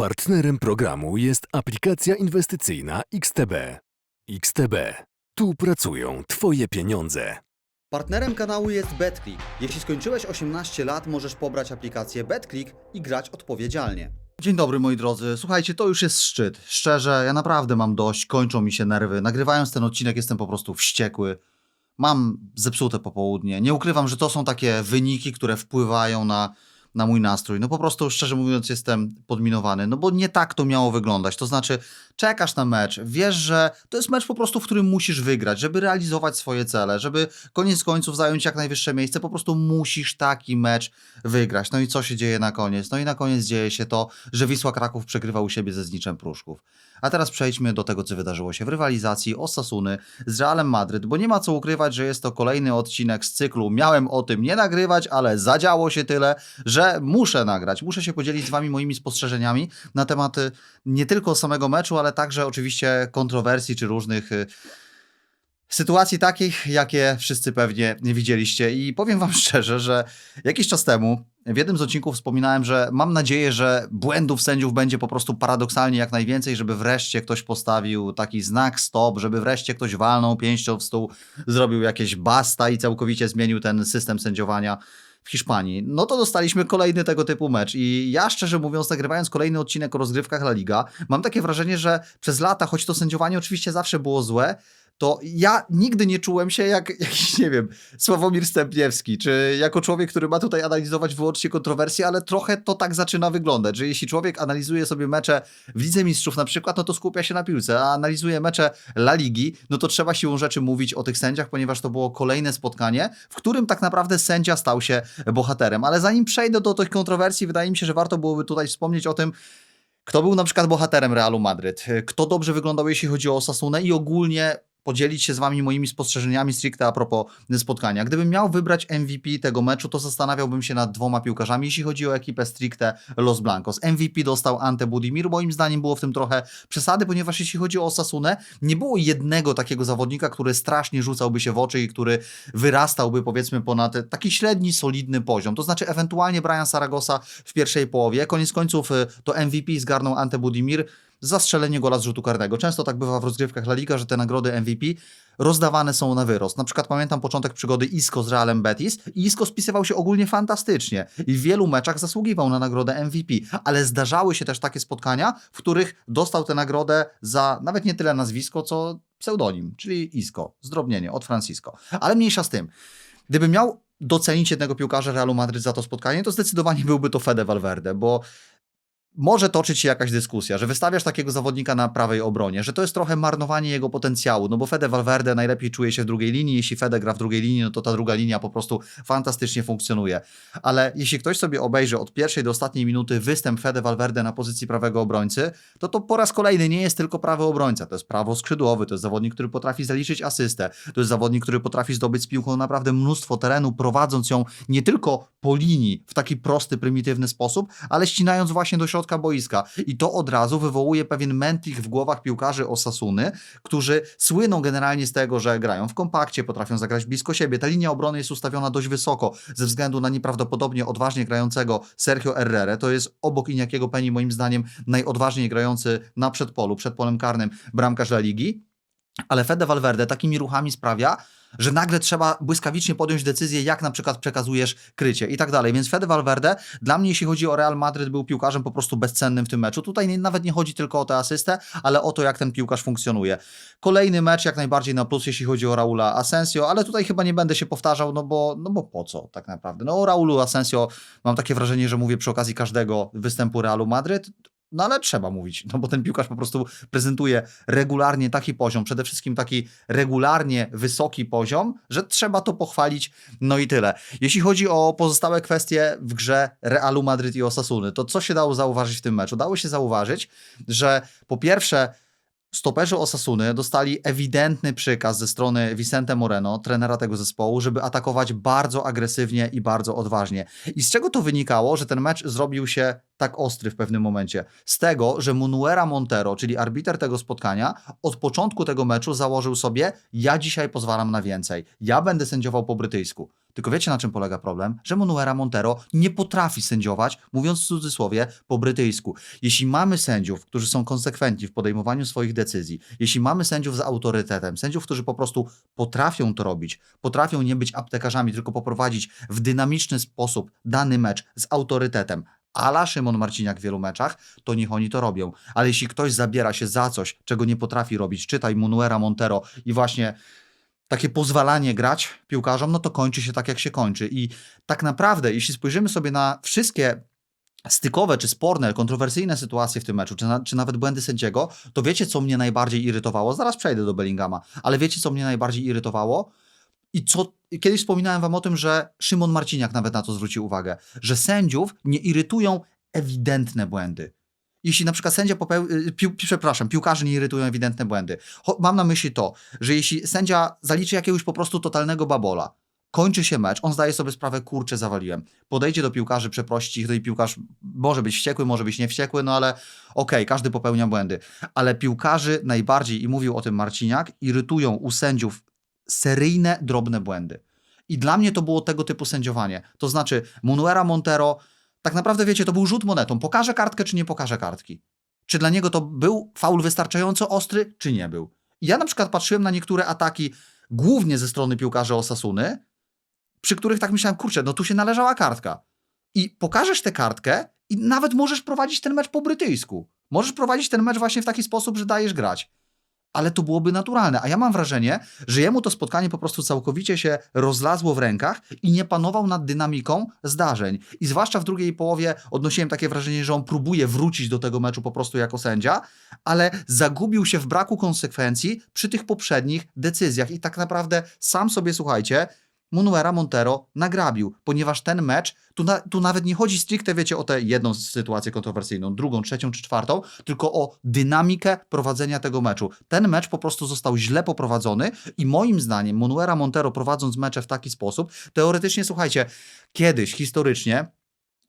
Partnerem programu jest aplikacja inwestycyjna XTB. XTB. Tu pracują Twoje pieniądze. Partnerem kanału jest BetClick. Jeśli skończyłeś 18 lat, możesz pobrać aplikację BetClick i grać odpowiedzialnie. Dzień dobry moi drodzy. Słuchajcie, to już jest szczyt. Szczerze, ja naprawdę mam dość, kończą mi się nerwy. Nagrywając ten odcinek jestem po prostu wściekły. Mam zepsute popołudnie. Nie ukrywam, że to są takie wyniki, które wpływają na, na mój nastrój. No po prostu, szczerze mówiąc, jestem podminowany. No bo nie tak to miało wyglądać. To znaczy, czekasz na mecz, wiesz, że to jest mecz po prostu, w którym musisz wygrać, żeby realizować swoje cele, żeby koniec końców zająć jak najwyższe miejsce, po prostu musisz taki mecz wygrać. No i co się dzieje na koniec? No i na koniec dzieje się to, że Wisła Kraków przegrywa u siebie ze Zniczem Pruszków. A teraz przejdźmy do tego, co wydarzyło się w rywalizacji Osasuny z Realem Madryt, bo nie ma co ukrywać, że jest to kolejny odcinek z cyklu. Miałem o tym nie nagrywać, ale zadziało się tyle, że muszę nagrać. Muszę się podzielić z wami moimi spostrzeżeniami na tematy nie tylko samego meczu, ale także oczywiście kontrowersji czy różnych y, sytuacji takich, jakie wszyscy pewnie nie widzieliście. I powiem wam szczerze, że jakiś czas temu w jednym z odcinków wspominałem, że mam nadzieję, że błędów sędziów będzie po prostu paradoksalnie jak najwięcej, żeby wreszcie ktoś postawił taki znak stop, żeby wreszcie ktoś walnął pięścią w stół, zrobił jakieś basta i całkowicie zmienił ten system sędziowania w Hiszpanii. No to dostaliśmy kolejny tego typu mecz i ja szczerze mówiąc, nagrywając kolejny odcinek o rozgrywkach La Liga, mam takie wrażenie, że przez lata, choć to sędziowanie oczywiście zawsze było złe, to ja nigdy nie czułem się jak jakiś, nie wiem, Sławomir Stępniewski, czy jako człowiek, który ma tutaj analizować wyłącznie kontrowersje, ale trochę to tak zaczyna wyglądać, że jeśli człowiek analizuje sobie mecze w Lidze Mistrzów na przykład, no to skupia się na piłce, a analizuje mecze La Ligi, no to trzeba siłą rzeczy mówić o tych sędziach, ponieważ to było kolejne spotkanie, w którym tak naprawdę sędzia stał się bohaterem. Ale zanim przejdę do tych kontrowersji, wydaje mi się, że warto byłoby tutaj wspomnieć o tym, kto był na przykład bohaterem Realu Madryt, kto dobrze wyglądał, jeśli chodzi o Osasunę i ogólnie podzielić się z wami moimi spostrzeżeniami stricte a propos spotkania. Gdybym miał wybrać MVP tego meczu, to zastanawiałbym się nad dwoma piłkarzami, jeśli chodzi o ekipę stricte Los Blancos. MVP dostał Ante Budimir, moim zdaniem było w tym trochę przesady, ponieważ jeśli chodzi o Osasunę, nie było jednego takiego zawodnika, który strasznie rzucałby się w oczy i który wyrastałby powiedzmy ponad taki średni, solidny poziom. To znaczy ewentualnie Brian Saragosa w pierwszej połowie. Koniec końców y, to MVP zgarnął Ante Budimir za strzelenie gola z rzutu karnego. Często tak bywa w rozgrywkach La Liga, że te nagrody MVP rozdawane są na wyrost. Na przykład pamiętam początek przygody Isco z Realem Betis i Isco spisywał się ogólnie fantastycznie i w wielu meczach zasługiwał na nagrodę MVP, ale zdarzały się też takie spotkania, w których dostał tę nagrodę za nawet nie tyle nazwisko, co pseudonim, czyli Isco, zdrobnienie od Francisco. Ale mniejsza z tym. Gdybym miał docenić jednego piłkarza Realu Madryt za to spotkanie, to zdecydowanie byłby to Fede Valverde, bo może toczyć się jakaś dyskusja, że wystawiasz takiego zawodnika na prawej obronie, że to jest trochę marnowanie jego potencjału, no bo Fede Valverde najlepiej czuje się w drugiej linii, jeśli Fede gra w drugiej linii, no to ta druga linia po prostu fantastycznie funkcjonuje. Ale jeśli ktoś sobie obejrzy od pierwszej do ostatniej minuty występ Fede Valverde na pozycji prawego obrońcy, to to po raz kolejny nie jest tylko prawy obrońca, to jest prawo skrzydłowy, to jest zawodnik, który potrafi zaliczyć asystę, to jest zawodnik, który potrafi zdobyć z piłką naprawdę mnóstwo terenu, prowadząc ją nie tylko po linii w taki prosty, prymitywny sposób, ale ścinając właśnie do środka boiska. I to od razu wywołuje pewien mętlik w głowach piłkarzy Osasuny, którzy słyną generalnie z tego, że grają w kompakcie, potrafią zagrać blisko siebie. Ta linia obrony jest ustawiona dość wysoko ze względu na nieprawdopodobnie odważnie grającego Sergio Herrera. To jest obok Iniakiego Penny moim zdaniem najodważniej grający na przedpolu, przed polem karnym bramkarz La Ligi. Ale Fede Valverde takimi ruchami sprawia, że nagle trzeba błyskawicznie podjąć decyzję, jak na przykład przekazujesz krycie i tak dalej. Więc Fede Valverde dla mnie, jeśli chodzi o Real Madryt, był piłkarzem po prostu bezcennym w tym meczu. Tutaj nie, nawet nie chodzi tylko o tę asystę, ale o to, jak ten piłkarz funkcjonuje. Kolejny mecz jak najbardziej na plus, jeśli chodzi o Raula Asensio, ale tutaj chyba nie będę się powtarzał, no bo, no bo po co tak naprawdę? No o Raulu Asensio mam takie wrażenie, że mówię przy okazji każdego występu Realu Madryt. No ale trzeba mówić, no bo ten piłkarz po prostu prezentuje regularnie taki poziom, przede wszystkim taki regularnie wysoki poziom, że trzeba to pochwalić, no i tyle. Jeśli chodzi o pozostałe kwestie w grze Realu Madryt i Osasuny, to co się dało zauważyć w tym meczu? Dało się zauważyć, że po pierwsze Stoperzy Osasuny dostali ewidentny przykaz ze strony Vicente Moreno, trenera tego zespołu, żeby atakować bardzo agresywnie i bardzo odważnie. I z czego to wynikało, że ten mecz zrobił się tak ostry w pewnym momencie? Z tego, że Munuera Montero, czyli arbiter tego spotkania, od początku tego meczu założył sobie: Ja dzisiaj pozwalam na więcej. Ja będę sędziował po brytyjsku. Tylko wiecie na czym polega problem? Że Manuela Montero nie potrafi sędziować, mówiąc w cudzysłowie, po brytyjsku. Jeśli mamy sędziów, którzy są konsekwentni w podejmowaniu swoich decyzji, jeśli mamy sędziów z autorytetem, sędziów, którzy po prostu potrafią to robić, potrafią nie być aptekarzami, tylko poprowadzić w dynamiczny sposób dany mecz z autorytetem, ala Szymon Marciniak w wielu meczach, to niech oni to robią. Ale jeśli ktoś zabiera się za coś, czego nie potrafi robić, czytaj Munuera Montero i właśnie takie pozwalanie grać piłkarzom, no to kończy się tak, jak się kończy. I tak naprawdę, jeśli spojrzymy sobie na wszystkie stykowe, czy sporne, kontrowersyjne sytuacje w tym meczu, czy, na, czy nawet błędy sędziego, to wiecie, co mnie najbardziej irytowało? Zaraz przejdę do Bellingama, ale wiecie, co mnie najbardziej irytowało? I co, kiedyś wspominałem wam o tym, że Szymon Marciniak nawet na to zwrócił uwagę, że sędziów nie irytują ewidentne błędy. Jeśli na przykład sędzia popełni, pił, przepraszam, piłkarzy nie irytują ewidentne błędy. Cho, mam na myśli to, że jeśli sędzia zaliczy jakiegoś po prostu totalnego babola, kończy się mecz, on zdaje sobie sprawę, kurczę, zawaliłem. Podejdzie do piłkarzy, przeprosi ich, no i piłkarz może być wściekły, może być niewściekły, no ale okej, każdy popełnia błędy. Ale piłkarzy najbardziej, i mówił o tym Marciniak, irytują u sędziów seryjne, drobne błędy. I dla mnie to było tego typu sędziowanie. To znaczy, Munuera Montero, tak naprawdę wiecie, to był rzut monetą. Pokaże kartkę, czy nie pokaże kartki? Czy dla niego to był faul wystarczająco ostry, czy nie był? Ja na przykład patrzyłem na niektóre ataki, głównie ze strony piłkarzy Osasuny, przy których tak myślałem, kurczę, no tu się należała kartka. I pokażesz tę kartkę i nawet możesz prowadzić ten mecz po brytyjsku. Możesz prowadzić ten mecz właśnie w taki sposób, że dajesz grać. Ale to byłoby naturalne. A ja mam wrażenie, że jemu to spotkanie po prostu całkowicie się rozlazło w rękach i nie panował nad dynamiką zdarzeń. I zwłaszcza w drugiej połowie odnosiłem takie wrażenie, że on próbuje wrócić do tego meczu po prostu jako sędzia, ale zagubił się w braku konsekwencji przy tych poprzednich decyzjach. I tak naprawdę sam sobie, słuchajcie, Munuera Montero nagrabił, ponieważ ten mecz, tu, na, tu nawet nie chodzi stricte, wiecie, o tę jedną sytuację kontrowersyjną, drugą, trzecią czy czwartą, tylko o dynamikę prowadzenia tego meczu. Ten mecz po prostu został źle poprowadzony i moim zdaniem Munuera Montero prowadząc mecze w taki sposób, teoretycznie, słuchajcie, kiedyś, historycznie,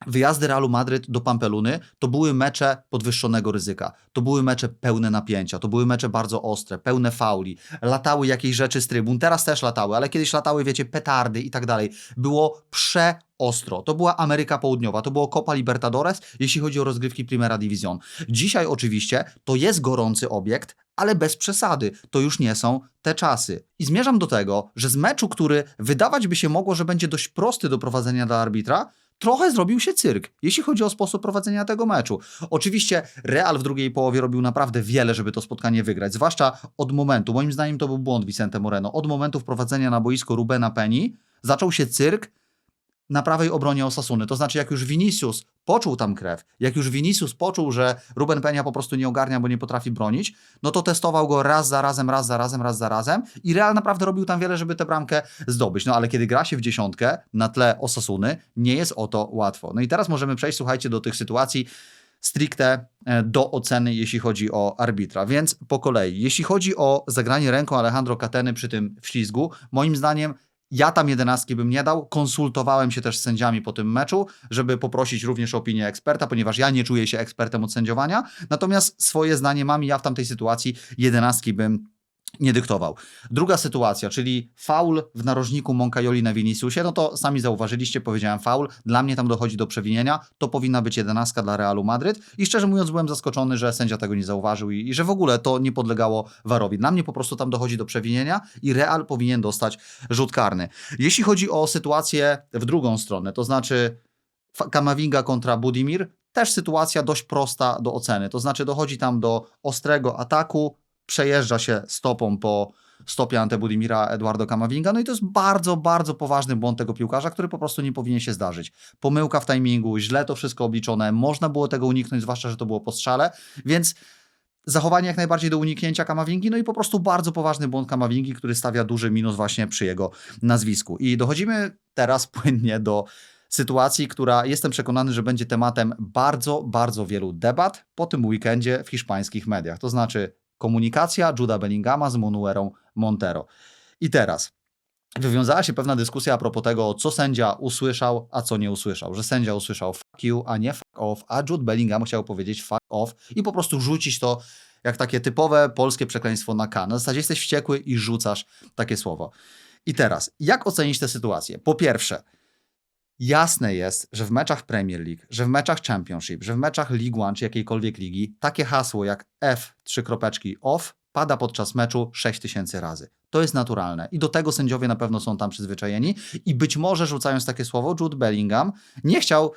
Wyjazdy Realu Madryt do Pampeluny to były mecze podwyższonego ryzyka. To były mecze pełne napięcia, to były mecze bardzo ostre, pełne fauli. Latały jakieś rzeczy z trybun, teraz też latały, ale kiedyś latały, wiecie, petardy i tak dalej. Było przeostro. To była Ameryka Południowa, to było Copa Libertadores, jeśli chodzi o rozgrywki Primera División. Dzisiaj oczywiście to jest gorący obiekt, ale bez przesady. To już nie są te czasy. I zmierzam do tego, że z meczu, który wydawać by się mogło, że będzie dość prosty do prowadzenia dla arbitra, trochę zrobił się cyrk, jeśli chodzi o sposób prowadzenia tego meczu. Oczywiście Real w drugiej połowie robił naprawdę wiele, żeby to spotkanie wygrać, zwłaszcza od momentu, moim zdaniem to był błąd Vicente Moreno, od momentu wprowadzenia na boisko Rubena Penny zaczął się cyrk na prawej obronie Osasuny. To znaczy, jak już Vinicius poczuł tam krew, jak już Vinicius poczuł, że Ruben Peña po prostu nie ogarnia, bo nie potrafi bronić, no to testował go raz za razem, raz za razem, raz za razem i Real naprawdę robił tam wiele, żeby tę bramkę zdobyć. No ale kiedy gra się w dziesiątkę na tle Osasuny, nie jest o to łatwo. No i teraz możemy przejść, słuchajcie, do tych sytuacji stricte e, do oceny, jeśli chodzi o arbitra. Więc po kolei, jeśli chodzi o zagranie ręką Alejandro Cateny przy tym wślizgu, moim zdaniem ja tam jedenastki bym nie dał. Konsultowałem się też z sędziami po tym meczu, żeby poprosić również o opinię eksperta, ponieważ ja nie czuję się ekspertem od sędziowania. Natomiast swoje zdanie mam i ja w tamtej sytuacji jedenastki bym nie dyktował. Druga sytuacja, czyli faul w narożniku Moncajoli na Viniciusie, no to sami zauważyliście, powiedziałem faul, dla mnie tam dochodzi do przewinienia, to powinna być jedenastka dla Realu Madryt i szczerze mówiąc byłem zaskoczony, że sędzia tego nie zauważył i, i że w ogóle to nie podlegało warowi. Dla mnie po prostu tam dochodzi do przewinienia i Real powinien dostać rzut karny. Jeśli chodzi o sytuację w drugą stronę, to znaczy Kamavinga kontra Budimir, też sytuacja dość prosta do oceny, to znaczy dochodzi tam do ostrego ataku, przejeżdża się stopą po stopie Antebudimira Eduardo Camavinga, no i to jest bardzo, bardzo poważny błąd tego piłkarza, który po prostu nie powinien się zdarzyć. Pomyłka w timingu, źle to wszystko obliczone, można było tego uniknąć, zwłaszcza, że to było po strzale, więc zachowanie jak najbardziej do uniknięcia Kamavingi, no i po prostu bardzo poważny błąd Kamavingi, który stawia duży minus właśnie przy jego nazwisku. I dochodzimy teraz płynnie do sytuacji, która jestem przekonany, że będzie tematem bardzo, bardzo wielu debat po tym weekendzie w hiszpańskich mediach. To znaczy komunikacja Juda Bellingama z Monuerą Montero. I teraz wywiązała się pewna dyskusja a propos tego, co sędzia usłyszał, a co nie usłyszał. Że sędzia usłyszał fuck you, a nie fuck off, a Jude Bellingham chciał powiedzieć fuck off i po prostu rzucić to jak takie typowe polskie przekleństwo na K. Na zasadzie jesteś wściekły i rzucasz takie słowo. I teraz, jak ocenić tę sytuację? Po pierwsze, jasne jest, że w meczach Premier League, że w meczach Championship, że w meczach League One czy jakiejkolwiek ligi, takie hasło jak F, trzy kropeczki, off, pada podczas meczu 6000 razy. To jest naturalne i do tego sędziowie na pewno są tam przyzwyczajeni i być może rzucając takie słowo, Jude Bellingham nie chciał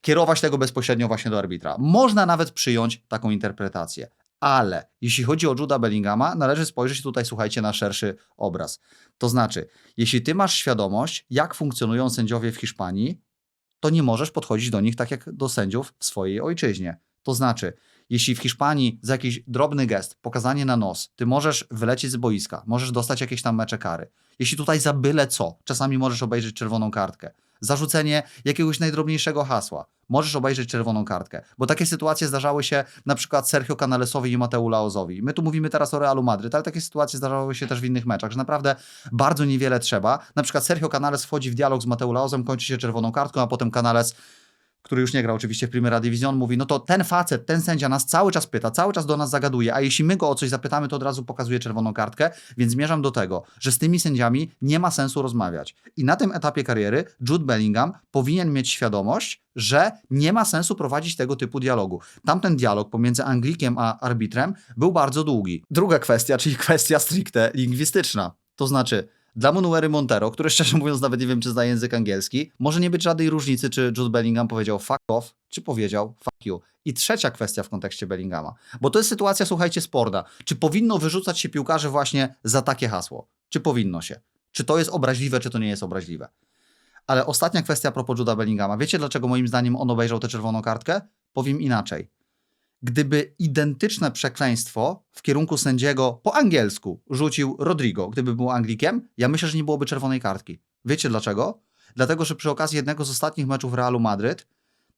kierować tego bezpośrednio właśnie do arbitra. Można nawet przyjąć taką interpretację. Ale jeśli chodzi o Juda Bellingama, należy spojrzeć tutaj, słuchajcie, na szerszy obraz. To znaczy, jeśli ty masz świadomość, jak funkcjonują sędziowie w Hiszpanii, to nie możesz podchodzić do nich tak jak do sędziów w swojej ojczyźnie. To znaczy, jeśli w Hiszpanii za jakiś drobny gest, pokazanie na nos, ty możesz wylecieć z boiska, możesz dostać jakieś tam mecze kary. Jeśli tutaj za byle co, czasami możesz obejrzeć czerwoną kartkę. Zarzucenie jakiegoś najdrobniejszego hasła, możesz obejrzeć czerwoną kartkę. Bo takie sytuacje zdarzały się na przykład Sergio Canalesowi i Mateu Laozowi. My tu mówimy teraz o Realu Madryt, ale takie sytuacje zdarzały się też w innych meczach, że naprawdę bardzo niewiele trzeba. Na przykład Sergio Canales wchodzi w dialog z Mateu Laozem, kończy się czerwoną kartką, a potem Canales który już nie grał oczywiście w Primera Division, mówi, no to ten facet, ten sędzia nas cały czas pyta, cały czas do nas zagaduje, a jeśli my go o coś zapytamy, to od razu pokazuje czerwoną kartkę, więc zmierzam do tego, że z tymi sędziami nie ma sensu rozmawiać. I na tym etapie kariery Jude Bellingham powinien mieć świadomość, że nie ma sensu prowadzić tego typu dialogu. Tamten dialog pomiędzy Anglikiem a arbitrem był bardzo długi. Druga kwestia, czyli kwestia stricte lingwistyczna. To znaczy, dla Manuery Montero, który szczerze mówiąc nawet nie wiem, czy zna język angielski, może nie być żadnej różnicy, czy Jude Bellingham powiedział fuck off, czy powiedział fuck you. I trzecia kwestia w kontekście Bellinghama, bo to jest sytuacja, słuchajcie, sporna. Czy powinno wyrzucać się piłkarzy właśnie za takie hasło? Czy powinno się? Czy to jest obraźliwe, czy to nie jest obraźliwe? Ale ostatnia kwestia a propos Juda Bellinghama. Wiecie, dlaczego moim zdaniem on obejrzał tę czerwoną kartkę? Powiem inaczej. Gdyby identyczne przekleństwo w kierunku sędziego po angielsku rzucił Rodrigo, gdyby był Anglikiem, ja myślę, że nie byłoby czerwonej kartki. Wiecie dlaczego? Dlatego, że przy okazji jednego z ostatnich meczów Realu Madryt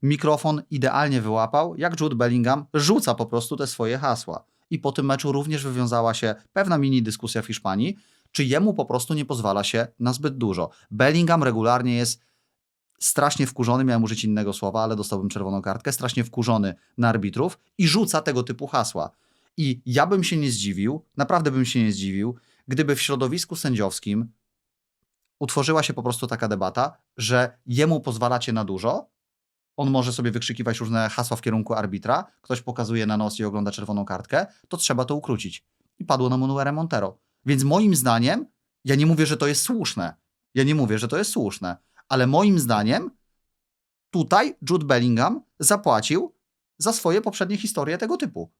mikrofon idealnie wyłapał, jak Jude Bellingham rzuca po prostu te swoje hasła. I po tym meczu również wywiązała się pewna mini dyskusja w Hiszpanii, czy jemu po prostu nie pozwala się na zbyt dużo. Bellingham regularnie jest strasznie wkurzony, miałem użyć innego słowa, ale dostałbym czerwoną kartkę, strasznie wkurzony na arbitrów i rzuca tego typu hasła. I ja bym się nie zdziwił, naprawdę bym się nie zdziwił, gdyby w środowisku sędziowskim utworzyła się po prostu taka debata, że jemu pozwalacie na dużo, on może sobie wykrzykiwać różne hasła w kierunku arbitra, ktoś pokazuje na nos i ogląda czerwoną kartkę, to trzeba to ukrócić. I padło na Manuere Montero. Więc moim zdaniem, ja nie mówię, że to jest słuszne. Ja nie mówię, że to jest słuszne, ale moim zdaniem tutaj Jude Bellingham zapłacił za swoje poprzednie historie tego typu.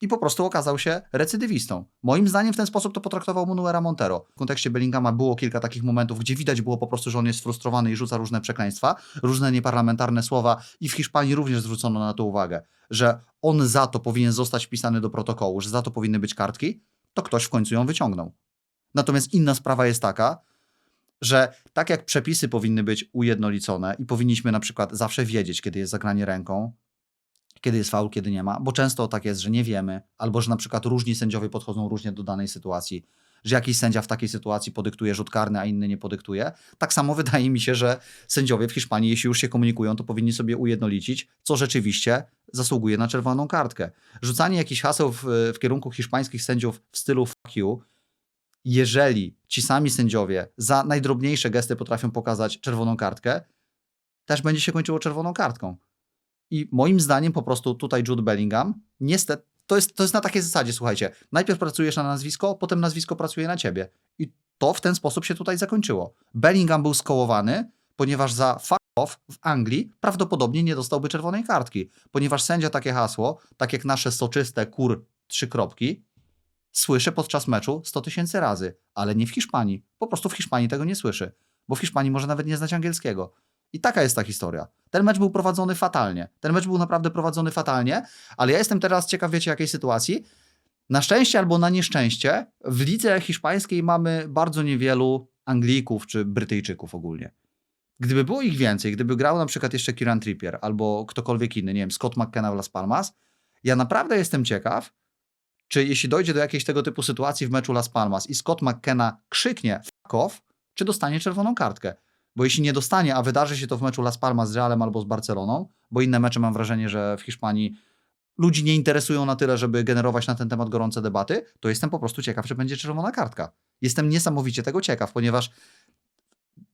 I po prostu okazał się recydywistą. Moim zdaniem w ten sposób to potraktował Manuera Montero. W kontekście Bellinghama było kilka takich momentów, gdzie widać było po prostu, że on jest sfrustrowany i rzuca różne przekleństwa, różne nieparlamentarne słowa i w Hiszpanii również zwrócono na to uwagę, że on za to powinien zostać wpisany do protokołu, że za to powinny być kartki, to ktoś w końcu ją wyciągnął. Natomiast inna sprawa jest taka, że tak jak przepisy powinny być ujednolicone i powinniśmy na przykład zawsze wiedzieć, kiedy jest zagranie ręką, kiedy jest faul, kiedy nie ma, bo często tak jest, że nie wiemy, albo że na przykład różni sędziowie podchodzą różnie do danej sytuacji, że jakiś sędzia w takiej sytuacji podyktuje rzut karny, a inny nie podyktuje. Tak samo wydaje mi się, że sędziowie w Hiszpanii, jeśli już się komunikują, to powinni sobie ujednolicić, co rzeczywiście zasługuje na czerwoną kartkę. Rzucanie jakichś haseł w, w kierunku hiszpańskich sędziów w stylu fuck you, jeżeli ci sami sędziowie za najdrobniejsze gesty potrafią pokazać czerwoną kartkę, też będzie się kończyło czerwoną kartką. I moim zdaniem po prostu tutaj Jude Bellingham, niestety, to jest, to jest na takiej zasadzie, słuchajcie, najpierw pracujesz na nazwisko, potem nazwisko pracuje na ciebie. I to w ten sposób się tutaj zakończyło. Bellingham był skołowany, ponieważ za fuck off w Anglii prawdopodobnie nie dostałby czerwonej kartki, ponieważ sędzia takie hasło, tak jak nasze soczyste kur trzy kropki, słyszy podczas meczu 100 tysięcy razy, ale nie w Hiszpanii. Po prostu w Hiszpanii tego nie słyszy, bo w Hiszpanii może nawet nie znać angielskiego. I taka jest ta historia. Ten mecz był prowadzony fatalnie. Ten mecz był naprawdę prowadzony fatalnie, ale ja jestem teraz ciekaw, wiecie, jakiej sytuacji. Na szczęście albo na nieszczęście w lidze hiszpańskiej mamy bardzo niewielu Anglików czy Brytyjczyków ogólnie. Gdyby było ich więcej, gdyby grał na przykład jeszcze Kieran Trippier albo ktokolwiek inny, nie wiem, Scott McKenna w Las Palmas, ja naprawdę jestem ciekaw, czy jeśli dojdzie do jakiejś tego typu sytuacji w meczu Las Palmas i Scott McKenna krzyknie fuck off, czy dostanie czerwoną kartkę. Bo jeśli nie dostanie, a wydarzy się to w meczu Las Palmas z Realem albo z Barceloną, bo inne mecze mam wrażenie, że w Hiszpanii ludzi nie interesują na tyle, żeby generować na ten temat gorące debaty, to jestem po prostu ciekaw, czy będzie czerwona kartka. Jestem niesamowicie tego ciekaw, ponieważ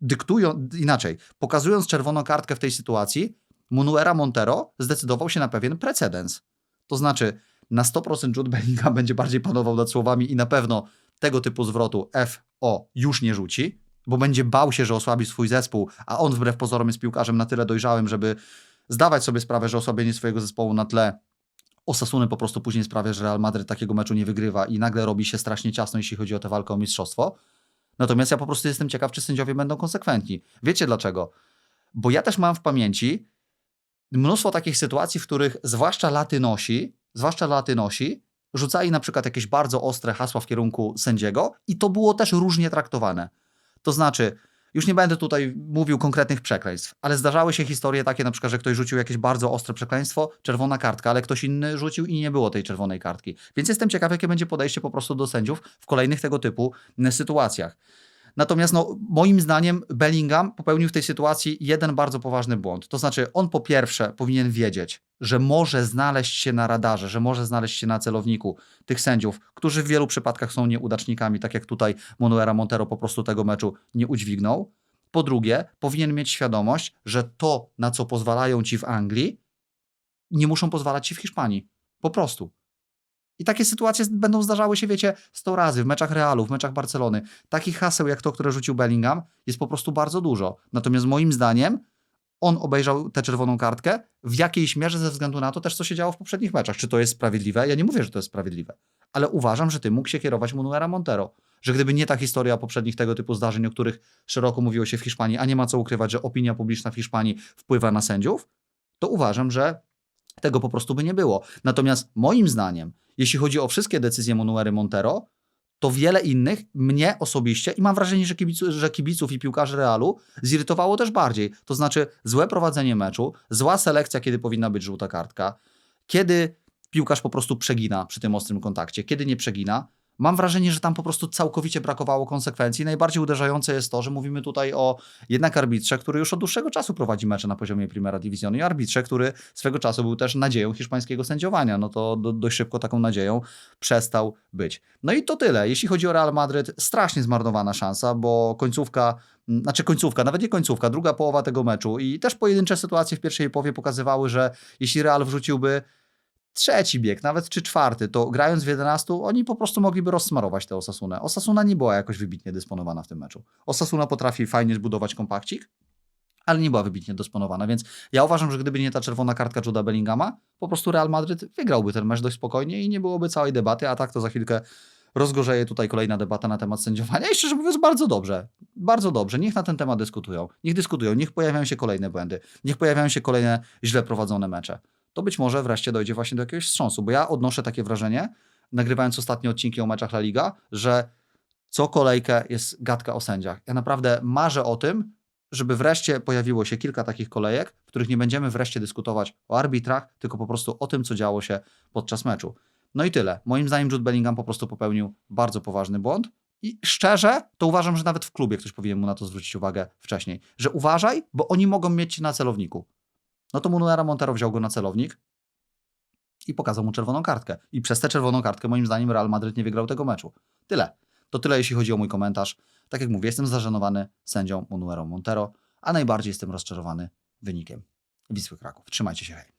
dyktują, inaczej, pokazując czerwoną kartkę w tej sytuacji, Munuera Montero zdecydował się na pewien precedens. To znaczy, na 100% Jude będzie bardziej panował nad słowami i na pewno tego typu zwrotu FO już nie rzuci, bo będzie bał się, że osłabi swój zespół, a on wbrew pozorom jest piłkarzem na tyle dojrzałym, żeby zdawać sobie sprawę, że osłabienie swojego zespołu na tle Osasuny po prostu później sprawia, że Real Madryt takiego meczu nie wygrywa i nagle robi się strasznie ciasno, jeśli chodzi o tę walkę o mistrzostwo. Natomiast ja po prostu jestem ciekaw, czy sędziowie będą konsekwentni. Wiecie dlaczego? Bo ja też mam w pamięci mnóstwo takich sytuacji, w których zwłaszcza latynosi, zwłaszcza latynosi, rzucali na przykład jakieś bardzo ostre hasła w kierunku sędziego i to było też różnie traktowane. To znaczy, już nie będę tutaj mówił konkretnych przekleństw, ale zdarzały się historie takie na przykład, że ktoś rzucił jakieś bardzo ostre przekleństwo, czerwona kartka, ale ktoś inny rzucił i nie było tej czerwonej kartki. Więc jestem ciekaw, jakie będzie podejście po prostu do sędziów w kolejnych tego typu sytuacjach. Natomiast no, moim zdaniem Bellingham popełnił w tej sytuacji jeden bardzo poważny błąd. To znaczy, on po pierwsze powinien wiedzieć, że może znaleźć się na radarze, że może znaleźć się na celowniku tych sędziów, którzy w wielu przypadkach są nieudacznikami, tak jak tutaj Manuela Montero po prostu tego meczu nie udźwignął. Po drugie, powinien mieć świadomość, że to, na co pozwalają ci w Anglii, nie muszą pozwalać ci w Hiszpanii. Po prostu. I takie sytuacje będą zdarzały się, wiecie, 100 razy w meczach Realu, w meczach Barcelony. Takich haseł jak to, które rzucił Bellingham, jest po prostu bardzo dużo. Natomiast moim zdaniem on obejrzał tę czerwoną kartkę w jakiejś mierze ze względu na to też, co się działo w poprzednich meczach. Czy to jest sprawiedliwe? Ja nie mówię, że to jest sprawiedliwe, ale uważam, że tym mógł się kierować Manuela Montero. Że gdyby nie ta historia poprzednich tego typu zdarzeń, o których szeroko mówiło się w Hiszpanii, a nie ma co ukrywać, że opinia publiczna w Hiszpanii wpływa na sędziów, to uważam, że tego po prostu by nie było. Natomiast moim zdaniem, jeśli chodzi o wszystkie decyzje Manuery Montero, to wiele innych mnie osobiście i mam wrażenie, że, kibicu, że kibiców i piłkarzy Realu zirytowało też bardziej. To znaczy złe prowadzenie meczu, zła selekcja, kiedy powinna być żółta kartka, kiedy piłkarz po prostu przegina przy tym ostrym kontakcie, kiedy nie przegina. Mam wrażenie, że tam po prostu całkowicie brakowało konsekwencji. Najbardziej uderzające jest to, że mówimy tutaj o jednak arbitrze, który już od dłuższego czasu prowadzi mecze na poziomie Primera Divisionu i arbitrze, który swego czasu był też nadzieją hiszpańskiego sędziowania. No to do, dość szybko taką nadzieją przestał być. No i to tyle. Jeśli chodzi o Real Madryt, strasznie zmarnowana szansa, bo końcówka, znaczy końcówka, nawet nie końcówka, druga połowa tego meczu i też pojedyncze sytuacje w pierwszej połowie pokazywały, że jeśli Real wrzuciłby trzeci bieg, nawet czy czwarty, to grając w 11, oni po prostu mogliby rozsmarować tę Osasunę. Osasuna nie była jakoś wybitnie dysponowana w tym meczu. Osasuna potrafi fajnie zbudować kompakcik, ale nie była wybitnie dysponowana, więc ja uważam, że gdyby nie ta czerwona kartka Juda Bellingama, po prostu Real Madryt wygrałby ten mecz dość spokojnie i nie byłoby całej debaty, a tak to za chwilkę rozgorzeje tutaj kolejna debata na temat sędziowania i szczerze mówiąc bardzo dobrze, bardzo dobrze, niech na ten temat dyskutują, niech dyskutują, niech pojawiają się kolejne błędy, niech pojawiają się kolejne źle prowadzone mecze. To być może wreszcie dojdzie właśnie do jakiegoś wstrząsu, bo ja odnoszę takie wrażenie, nagrywając ostatnie odcinki o meczach La Liga, że co kolejkę jest gadka o sędziach. Ja naprawdę marzę o tym, żeby wreszcie pojawiło się kilka takich kolejek, w których nie będziemy wreszcie dyskutować o arbitrach, tylko po prostu o tym, co działo się podczas meczu. No i tyle. Moim zdaniem Jude Bellingham po prostu popełnił bardzo poważny błąd. I szczerze, to uważam, że nawet w klubie ktoś powinien mu na to zwrócić uwagę wcześniej. Że uważaj, bo oni mogą mieć cię na celowniku. No to Munuera Montero wziął go na celownik i pokazał mu czerwoną kartkę. I przez tę czerwoną kartkę, moim zdaniem, Real Madryt nie wygrał tego meczu. Tyle. To tyle, jeśli chodzi o mój komentarz. Tak jak mówię, jestem zażenowany sędzią Munuerą Montero, a najbardziej jestem rozczarowany wynikiem Wisły Kraków. Trzymajcie się, hej.